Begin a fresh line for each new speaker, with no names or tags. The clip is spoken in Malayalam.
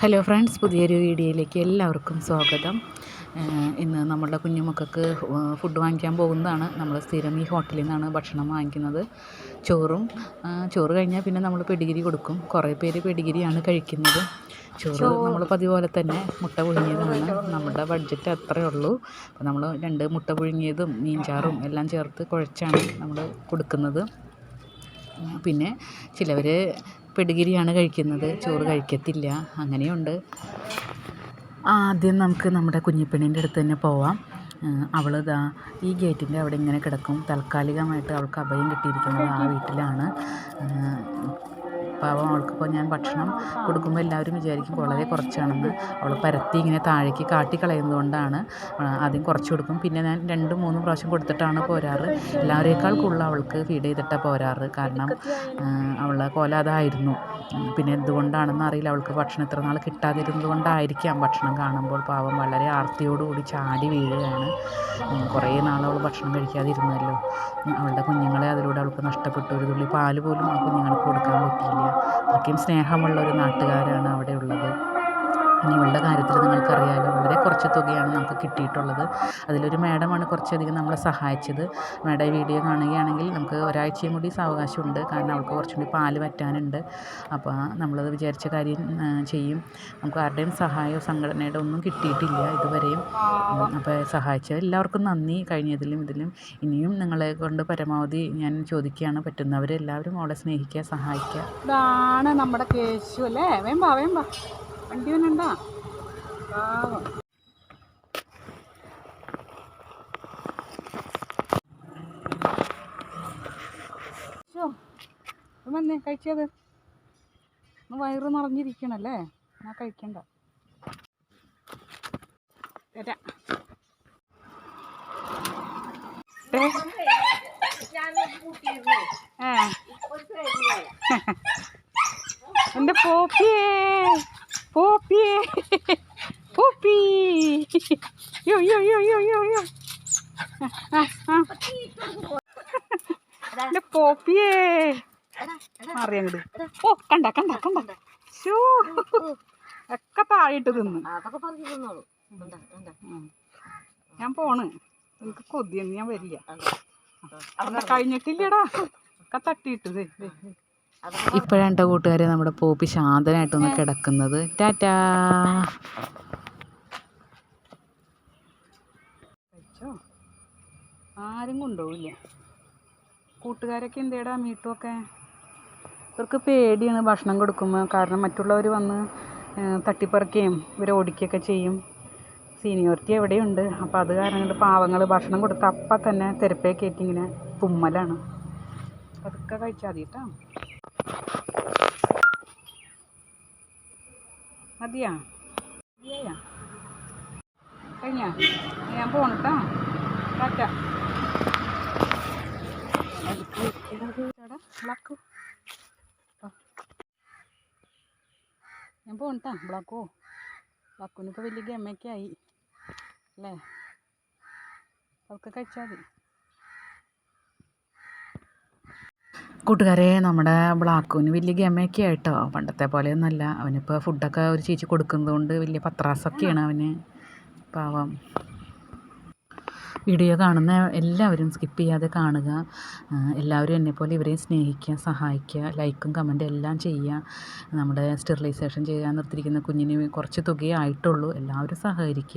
ഹലോ ഫ്രണ്ട്സ് പുതിയൊരു വീഡിയോയിലേക്ക് എല്ലാവർക്കും സ്വാഗതം ഇന്ന് നമ്മളുടെ കുഞ്ഞുമക്കൾക്ക് ഫുഡ് വാങ്ങിക്കാൻ പോകുന്നതാണ് നമ്മൾ സ്ഥിരം ഈ ഹോട്ടലിൽ നിന്നാണ് ഭക്ഷണം വാങ്ങിക്കുന്നത് ചോറും ചോറ് കഴിഞ്ഞാൽ പിന്നെ നമ്മൾ പെടിഗിരി കൊടുക്കും കുറേ പേര് പെടിഗിരിയാണ് കഴിക്കുന്നത് ചോറ് നമ്മൾ പതിപോലെ തന്നെ മുട്ട പുഴുങ്ങിയതാണ് നമ്മുടെ ബഡ്ജറ്റ് അത്രയേ ഉള്ളൂ അപ്പോൾ നമ്മൾ രണ്ട് മുട്ട പുഴുങ്ങിയതും മീൻചാറും എല്ലാം ചേർത്ത് കുഴച്ചാണ് നമ്മൾ കൊടുക്കുന്നത് പിന്നെ ചിലവർ പെടുകിരിയാണ് കഴിക്കുന്നത് ചോറ് കഴിക്കത്തില്ല അങ്ങനെയുണ്ട് ആദ്യം നമുക്ക് നമ്മുടെ കുഞ്ഞിപ്പെണ്ണിൻ്റെ അടുത്ത് തന്നെ പോവാം അവൾ ഇതാ ഈ ഗേറ്റിൻ്റെ അവിടെ ഇങ്ങനെ കിടക്കും താൽക്കാലികമായിട്ട് അവൾക്ക് അഭയം കിട്ടിയിരിക്കുന്നത് ആ വീട്ടിലാണ് പാവം അവൾക്കിപ്പോൾ ഞാൻ ഭക്ഷണം കൊടുക്കുമ്പോൾ എല്ലാവരും വിചാരിക്കും വളരെ കുറച്ചാണെന്ന് അവൾ പരത്തി ഇങ്ങനെ താഴേക്ക് കാട്ടിക്കളയുന്നതുകൊണ്ടാണ് ആദ്യം കുറച്ച് കൊടുക്കും പിന്നെ ഞാൻ രണ്ടും മൂന്നും പ്രാവശ്യം കൊടുത്തിട്ടാണ് പോരാറ് എല്ലാവരേക്കാൾ കൂടുതൽ അവൾക്ക് ഫീഡ് ചെയ്തിട്ടാണ് പോരാറ് കാരണം അവളെ കോല അതായിരുന്നു പിന്നെ എന്തുകൊണ്ടാണെന്ന് അറിയില്ല അവൾക്ക് ഭക്ഷണം ഇത്ര നാൾ കിട്ടാതിരുന്നതുകൊണ്ടായിരിക്കാം ഭക്ഷണം കാണുമ്പോൾ പാവം വളരെ ആർത്തിയോടുകൂടി ചാടി വീഴുകയാണ് കുറേ നാളവൾ ഭക്ഷണം കഴിക്കാതിരുന്നല്ലോ അവളുടെ കുഞ്ഞുങ്ങളെ അതിലൂടെ അവൾക്ക് നഷ്ടപ്പെട്ടു ഒരു തുള്ളി പാൽ പോലും ആ കുഞ്ഞുങ്ങൾക്ക് കൊടുക്കാൻ പറ്റിയില്ല അത്രയും സ്നേഹമുള്ള ഒരു നാട്ടുകാരാണ് അവിടെ ഉള്ളത് ഇവളുടെ കാര്യത്തിൽ നിങ്ങൾക്കറിയാമല്ലോ വളരെ കുറച്ച് തുകയാണ് നമുക്ക് കിട്ടിയിട്ടുള്ളത് അതിലൊരു മാഡമാണ് കുറച്ചധികം നമ്മളെ സഹായിച്ചത് മാഡം ഈ വീഡിയോ കാണുകയാണെങ്കിൽ നമുക്ക് ഒരാഴ്ചയും കൂടി സാവകാശമുണ്ട് കാരണം അവൾക്ക് കുറച്ചും കൂടി പാല് പറ്റാനുണ്ട് അപ്പോൾ നമ്മളത് വിചാരിച്ച കാര്യം ചെയ്യും നമുക്ക് ആരുടെയും സഹായമോ സംഘടനയുടെ ഒന്നും കിട്ടിയിട്ടില്ല ഇതുവരെയും അപ്പോൾ സഹായിച്ച എല്ലാവർക്കും നന്ദി കഴിഞ്ഞതിലും ഇതിലും ഇനിയും നിങ്ങളെ കൊണ്ട് പരമാവധി ഞാൻ ചോദിക്കുകയാണ് പറ്റുന്നവരെല്ലാവരും അവളെ സ്നേഹിക്കുക സഹായിക്കുക ഇതാണ് നമ്മുടെ കേശു അല്ലേ വേമ്പാ വേമ്പാ വണ്ടിയവനുണ്ടോ പാവം വന്നേ കഴിച്ചത് വയറ് നിറഞ്ഞിരിക്കണല്ലേ ഞാൻ കഴിക്കണ്ട എന്റെ പോപ്പിയേ അയ്യോ അയ്യോ അയ്യോ അയ്യോ അയ്യോ അയ്യോ എന്റെ പോപ്പിയേ അറിയാണ്ട് ഓ കണ്ട കണ്ട കണ്ട ഷൂ ഒക്കെ താഴിട്ട് തിന്നു ഞാൻ പോണ് എനിക്ക് കൊതിയെന്ന് ഞാൻ വരില്ല അവിടെ കഴിഞ്ഞിട്ടില്ലടാ ഒക്കെ തട്ടിയിട്ടത് ഇപ്പോഴാണ് എൻ്റെ കൂട്ടുകാരെ നമ്മുടെ പോപ്പി ശാന്തനായിട്ടൊന്ന് കിടക്കുന്നത് ടാറ്റാ കൊണ്ടുപോവില്ല കൂട്ടുകാരൊക്കെ എന്തേടാ മീട്ടുമൊക്കെ ഇവർക്ക് പേടിയാണ് ഭക്ഷണം കൊടുക്കുമ്പോൾ കാരണം മറ്റുള്ളവർ വന്ന് തട്ടിപ്പറിക്കുകയും ഇവരെ ഓടിക്കുകയൊക്കെ ചെയ്യും സീനിയോറിറ്റി എവിടെയുണ്ട് അപ്പോൾ അത് കാരണം കൊണ്ട് പാവങ്ങൾ ഭക്ഷണം കൊടുത്ത അപ്പം തന്നെ തെരപ്പേ കയറ്റിങ്ങനെ തുമ്മലാണ് അതൊക്കെ കഴിച്ചാൽ മതി കേട്ടോ മതിയാ മതിയാ കഴിഞ്ഞാ ഞാൻ പോണട്ടോ ടാറ്റ బ్లాక్ ഞാൻ പോണട്ടാ ബ്ലാക്കോ ബ്ലാക്കൂനിപ്പോൾ വലിയ ഗമ്മയൊക്കെ ആയി അല്ലേ അതൊക്കെ കഴിച്ചാൽ മതി കൂട്ടുകാരെ നമ്മുടെ ബ്ലാക്കുവിന് വലിയ ഗമയൊക്കെ ആയിട്ടോ പണ്ടത്തെ പോലെ പോലെയൊന്നുമല്ല അവനിപ്പോൾ ഫുഡൊക്കെ ഒരു ചേച്ചി കൊടുക്കുന്നതുകൊണ്ട് വലിയ പത്രാസൊക്കെയാണ് അവന് പാവം വീഡിയോ കാണുന്ന എല്ലാവരും സ്കിപ്പ് ചെയ്യാതെ കാണുക എല്ലാവരും എന്നെപ്പോലെ ഇവരെയും സ്നേഹിക്കുക സഹായിക്കുക ലൈക്കും കമൻറ്റും എല്ലാം ചെയ്യുക നമ്മുടെ സ്റ്റെറിലൈസേഷൻ ചെയ്യാൻ നിർത്തിയിരിക്കുന്ന കുഞ്ഞിന് കുറച്ച് തുകയേ ആയിട്ടുള്ളൂ എല്ലാവരും സഹകരിക്കുക